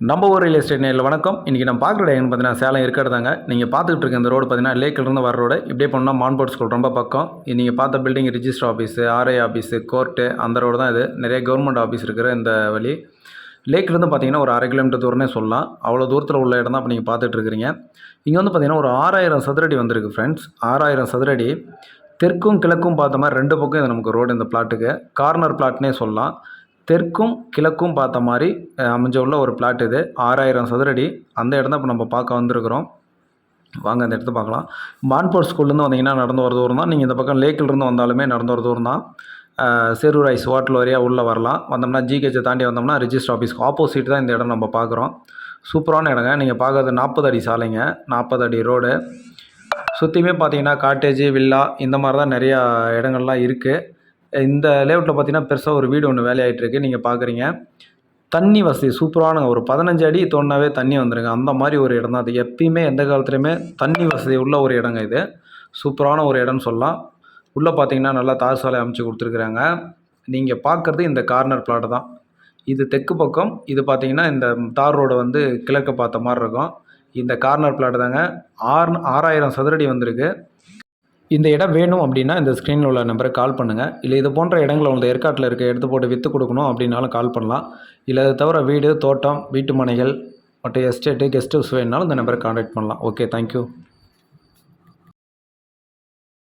நம்ம ஊர் real estate நேரில் வணக்கம். இன்றைக்கி நம்ம பார்க்குற இடம்னு பார்த்தீங்கன்னா சேலம் இருக்கிறதாங்க. நீங்கள் பார்த்துக்கிட்டு இருக்க இந்த ரோடு பார்த்தீங்கன்னா லேக்கிலிருந்து வர ரோடு. இப்படியே போனால் மான்போர்ட் ஸ்கூல் ரொம்ப பக்கம். நீங்கள் பார்த்த building register office R I office court அந்த ரோடு தான் இது. நிறைய கவர்மெண்ட் ஆஃபீஸ் இருக்கிற இந்த வழி. லேக்லேருந்து பார்த்தீங்கன்னா ஒரு அரை கிலோமீட்டர் தூரமே சொல்லலாம். அவ்வளோ தூரத்தில் உள்ள இடம் தான் இப்போ நீங்கள் பார்த்துட்டு இருக்கிறீங்க. இங்கே வந்து பார்த்தீங்கன்னா ஒரு ஆறாயிரம் சதுரடி வந்திருக்கு ஃப்ரெண்ட்ஸ் ஆறாயிரம் சதுரடி. தெற்கும் கிழக்கும் பார்த்த மாதிரி ரெண்டு பக்கம் இது நமக்கு ரோடு இந்த பிளாட்டுக்கு கார்னர் பிளாட்னே சொல்லலாம். தெற்கும் கிழக்கும் பார்த்த மாதிரி அமைஞ்ச உள்ள ஒரு பிளாட் இது. ஆறாயிரம் சதுரடி. அந்த இடம் தான் இப்போ நம்ம பார்க்க வந்திருக்கிறோம். வாங்க அந்த இடத்த பார்க்கலாம். மான்போர்ட் ஸ்கூல்லேருந்து வந்தீங்கன்னா நடந்து வர தூரம் தான். நீங்கள் இந்த பக்கம் லேக்கிலிருந்து வந்தாலுமே நடந்து வர தூரம் தான். அஹ், சேரூர் ஐஸ் உள்ளே வரலாம். வந்தோம்னா ஜிஹெச்சை தாண்டி வந்தோம்னா ரிஜிஸ்டர் ஆஃபீஸ்க்கு ஆப்போசிட் தான் இந்த இடம் நம்ம பார்க்குறோம். சூப்பரான இடங்க. நீங்கள் பார்க்கறது நாற்பது அடி சாலைங்க. நாற்பது அடி ரோடு சுற்றியுமே பார்த்தீங்கன்னா காட்டேஜ் வில்லா இந்த மாதிரி தான் நிறையா இடங்கள்லாம் இருக்குது இந்த லேஅவுட்டில் பார்த்தீங்கன்னா பெருசாக ஒரு வீடு ஒன்று வேலையாகிட்டுருக்கு நீங்கள் பார்க்குறீங்க தண்ணி வசதி சூப்பரான ஒரு பதினஞ்சு அடி தோணாவே தண்ணி வந்துருங்க. அந்த மாதிரி ஒரு இடம் தான் அது எப்பயுமே எந்த காலத்துலையுமே தண்ணி வசதி உள்ள ஒரு இடங்க இது. சூப்பரான ஒரு இடம்னு சொல்லலாம். உள்ளே பார்த்தீங்கன்னா நல்லா தார் சாலை அமைச்சு கொடுத்துருக்குறாங்க. நீங்கள் பார்க்குறது இந்த கார்னர் பிளாட்டு தான். இது தெற்கு பக்கம். இது பார்த்தீங்கன்னா இந்த தார் ரோடு வந்து கிழக்கு பார்த்த மாதிரி இருக்கும். இந்த கார்னர் பிளாட் தாங்க. ஆறு ஆறாயிரம் சதுரடி வந்திருக்கு. இந்த இடம் வேணும் அப்படின்னா இந்த ஸ்க்ரீனில் உள்ள நம்பருக்கு கால் பண்ணுங்கள் இல்லை இது போன்ற இடங்களில் உங்கள் ஏற்காட்டில் இருக்க எடுத்து போட்டு விற்று கொடுக்கணும் அப்படின்னாலும் கால் பண்ணலாம். இல்லை அதை தவிர வீடு தோட்டம் வீட்டு மனைகள் மற்ற எஸ்டேட்டு கெஸ்ட் ஹவுஸ் வேணுனாலும் இந்த நம்பருக்கு கான்டாக்ட் பண்ணலாம். Okay thank you